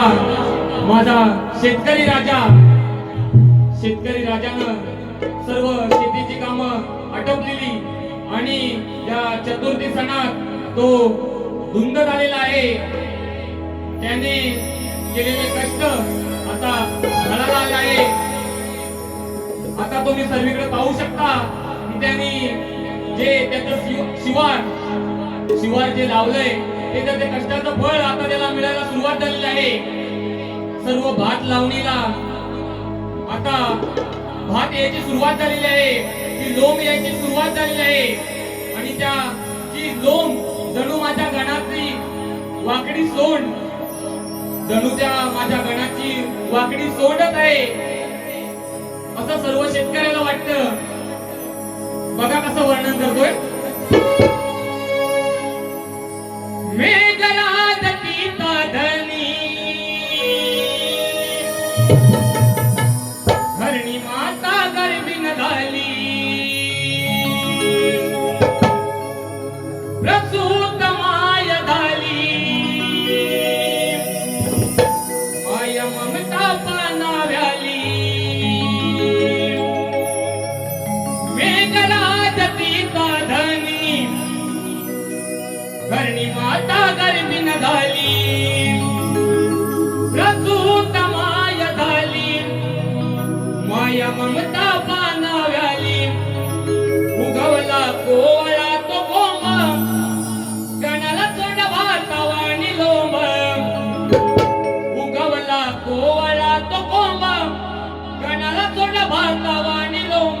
राजा माझा शेतकरी राजा. शेतकरी राजानं सर्व शेतीची कामं आटोपलेली आणि या चतुर्थी सणात तो धुंद झालेला आहे. त्याने केलेले कष्ट आता फळाला आले आहे. आता तुम्ही सर्वीकडे पाहू शकता की त्यांनी जे त्याचं शिवार शिवार जे लावलंय ते कष्टाचं फळ आता त्याला मिळायला सुरुवात झालेली आहे. सर्व भात लावणीला आता भात यायची सुरुवात झालेली आहे. ती लोम यायची सुरुवात झालेली आहे. आणि त्या जी लोम जणू माझ्या गणातली वाकडी सोंड जणू त्या माझ्या गणाची वाकडी सोंडच आहे. असं सर्व शेतकऱ्याला वाटतं हरणी माता गर्भिन झाली. प्रसूत माय झाली. माय ममता पानाव्याली. मेघराज पिता धनी. हरणी माता गर्भिन झाली. बांधवानी तोंड